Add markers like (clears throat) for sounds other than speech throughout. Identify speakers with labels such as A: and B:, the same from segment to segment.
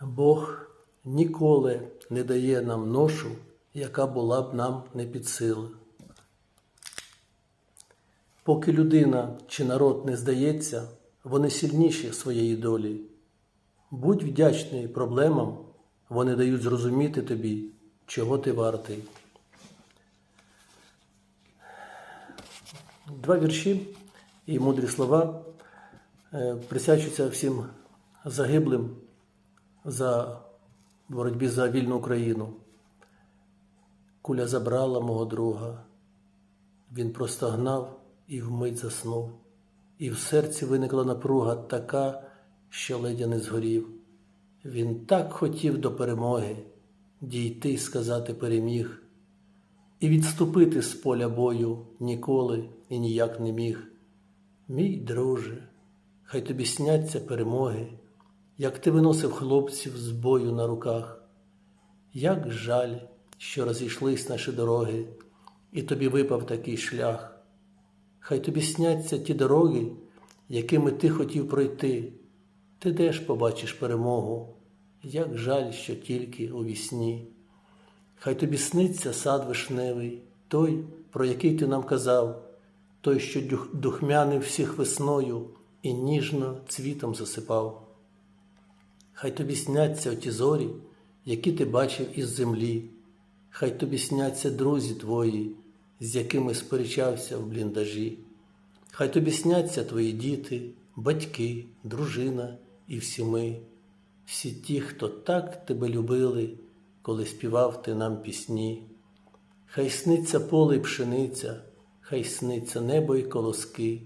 A: Бог ніколи не дає нам ношу, яка була б нам не під сили. Поки людина чи народ не здається, вони сильніші своєї долі. Будь вдячний проблемам, вони дають зрозуміти тобі, чого ти вартий. Два вірші і мудрі слова е, присвячуються всім загиблим за боротьбі за вільну Україну. Куля забрала мого друга, він простогнав і вмить заснув, і в серці виникла напруга така, що ледя не згорів. Він так хотів до перемоги дійти сказати переміг, і відступити з поля бою ніколи і ніяк не міг. Мій друже, хай тобі сняться перемоги, як ти виносив хлопців з бою на руках. Як жаль, що розійшлись наші дороги, і тобі випав такий шлях. Хай тобі сняться ті дороги, якими ти хотів пройти. Ти де ж побачиш перемогу, як жаль, що тільки у вісні. Хай тобі сниться сад вишневий, той, про який ти нам казав, той, що дух- духмянив всіх весною і ніжно цвітом засипав. Хай тобі сняться оті зорі, які ти бачив із землі, хай тобі сняться друзі твої, з якими сперечався в бліндажі. Хай тобі сняться твої діти, батьки, дружина і всі ми, всі ті, хто так тебе любили, коли співав ти нам пісні. Хай сниться поле й пшениця, хай сниться небо й колоски,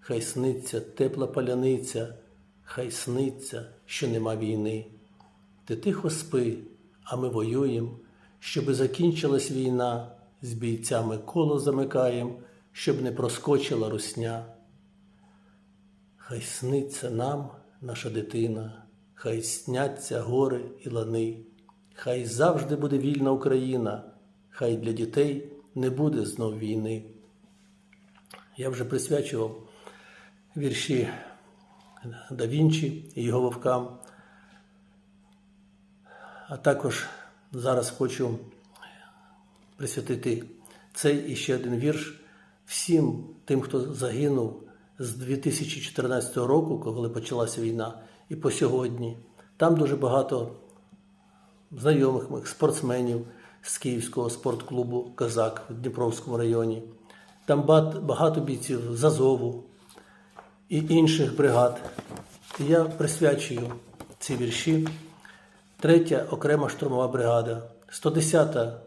A: хай сниться тепла паляниця, хай сниться, що нема війни. Ти тихо спи, а ми воюєм, щоби закінчилась війна, з бійцями коло замикаєм, щоб не проскочила русня. Хай сниться нам, наша дитина, хай сняться гори і лани, хай завжди буде вільна Україна, хай для дітей не буде знов війни. Я вже присвячував вірші Да Вінчі і його вовкам. А також зараз хочу присвятити цей і ще один вірш всім тим, хто загинув з 2014 року, коли почалася війна, і по сьогодні. Там дуже багато знайомих моїх спортсменів з Київського спортклубу Казак в Дніпровському районі. Там багато бійців з Азову і інших бригад. Я присвячую ці вірші. Третя окрема штурмова бригада, 110-та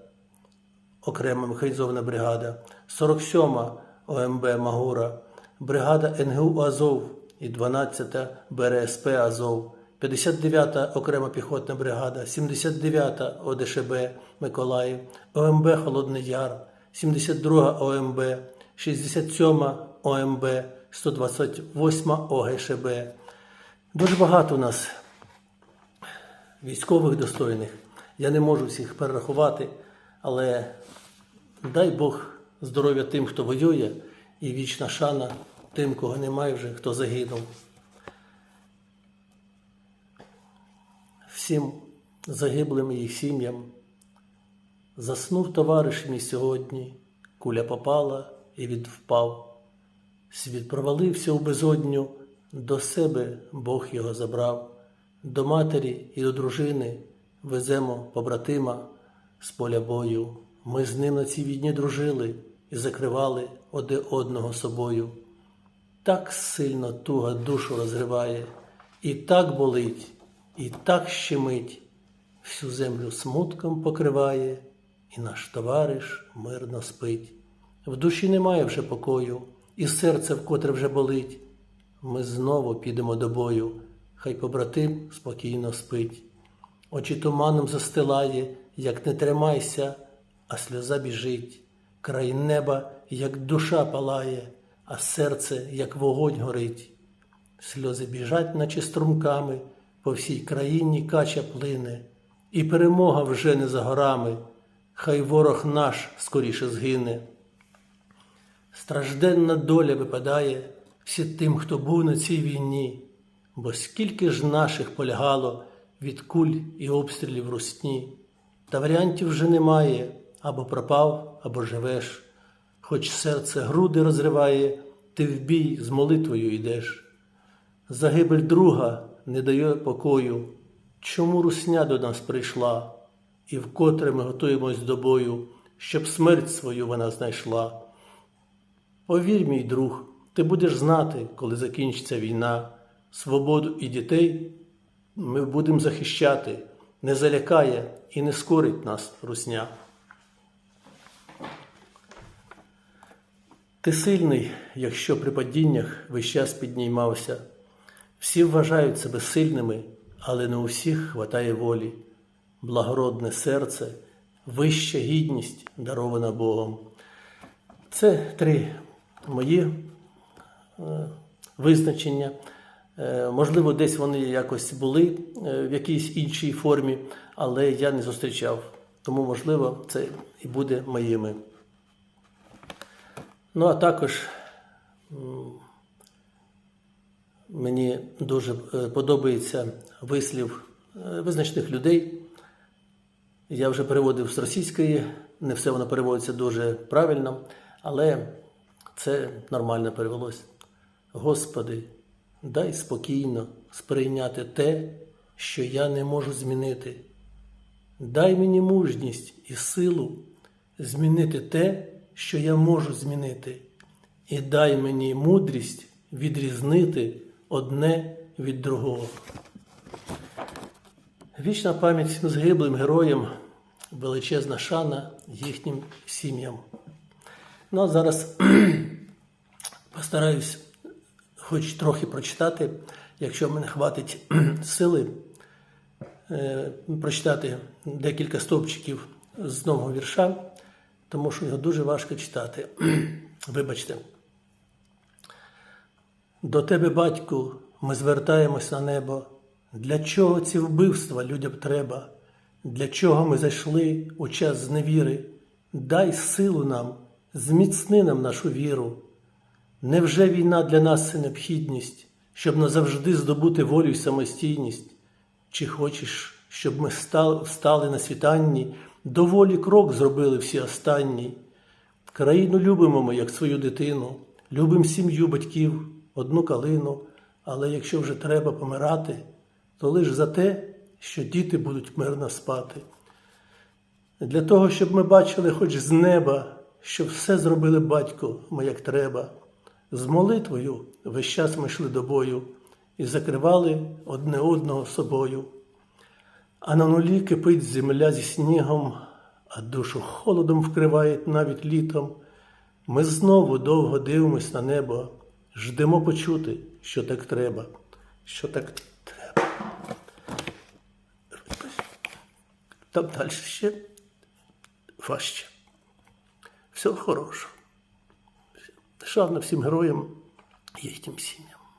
A: окрема механізована бригада, 47-ма ОМБ Магура, бригада НГУ Азов і 12-та БРСП Азов, 59-та окрема піхотна бригада, 79-та ОДШБ Миколаїв, ОМБ Холодний Яр, 72-га ОМБ, 67-ма ОМБ, 128-ма ОГШБ. Дуже багато у нас військових достойних. Я не можу всіх перерахувати, але дай Бог здоров'я тим, хто воює, і вічна шана тим, кого немає вже, хто загинув. Всім загиблим їх сім'ям. Заснув товариш мій сьогодні, куля попала і він впав. Світ провалився у безодню, до себе Бог його забрав, до матері і до дружини веземо побратима з поля бою. Ми з ним на цій війні дружили і закривали один одного собою. Так сильно туга душу розриває, і так болить, і так щемить, всю землю смутком покриває, і наш товариш мирно спить. В душі немає вже покою, і серце вкотре вже болить. Ми знову підемо до бою, хай побратим спокійно спить. Очі туманом застилає, як не тримайся, а сльоза біжить. Край неба, як душа палає, а серце, як вогонь горить. Сльози біжать, наче струмками, по всій країні кача плине, і перемога вже не за горами, хай ворог наш скоріше згине. Стражденна доля випадає всі тим, хто був на цій війні, бо скільки ж наших полягало від куль і обстрілів русні. Та варіантів вже немає або пропав, або живеш. Хоч серце груди розриває, ти в бій з молитвою йдеш. Загибель друга не дає покою. Чому русня до нас прийшла, і вкотре ми готуємось до бою, щоб смерть свою вона знайшла. Повір, мій друг, ти будеш знати, коли закінчиться війна, свободу і дітей ми будемо захищати, не залякає і не скорить нас русня. Ти сильний, якщо при падіннях весь час піднімався. Всі вважають себе сильними, але не у всіх хватає волі. Благородне серце, вища гідність, дарована Богом. Це три мої е, визначення. Е, можливо, десь вони якось були е, в якійсь іншій формі, але я не зустрічав. Тому, можливо, це і буде моїми. Ну, а також мені дуже подобається вислів визначних людей. Я вже переводив з російської, не все воно переводиться дуже правильно, але це нормально перевелось. Господи, дай спокійно сприйняти те, що я не можу змінити. Дай мені мужність і силу змінити те, що я можу змінити, і дай мені мудрість відрізнити одне від другого. Вічна пам'ять всім згиблим героям, величезна шана їхнім сім'ям. Ну а зараз (clears throat) постараюсь хоч трохи прочитати, якщо в мене хватить (clears throat) сили, е, прочитати декілька стовпчиків з нового вірша, тому що його дуже важко читати. (clears throat) Вибачте. До тебе, батьку, ми звертаємось на небо. Для чого ці вбивства людям треба? Для чого ми зайшли у час зневіри? Дай силу нам, зміцни нам нашу віру. Невже війна для нас це необхідність, щоб назавжди здобути волю й самостійність? Чи хочеш, щоб ми стали, на світанні, доволі крок зробили всі останні? Країну любимо ми, як свою дитину, любим сім'ю батьків, одну калину, але якщо вже треба помирати, то лиш за те, що діти будуть мирно спати. Для того, щоб ми бачили хоч з неба, що все зробили батько ми як треба. З молитвою весь час ми йшли до бою і закривали одне одного собою. А на нулі кипить земля зі снігом, а душу холодом вкриває навіть літом. Ми знову довго дивимось на небо, ждемо почути, що так треба, що так треба. Там далі ще важче. Всього хорошого. Шана всім героям і їхнім сім'ям.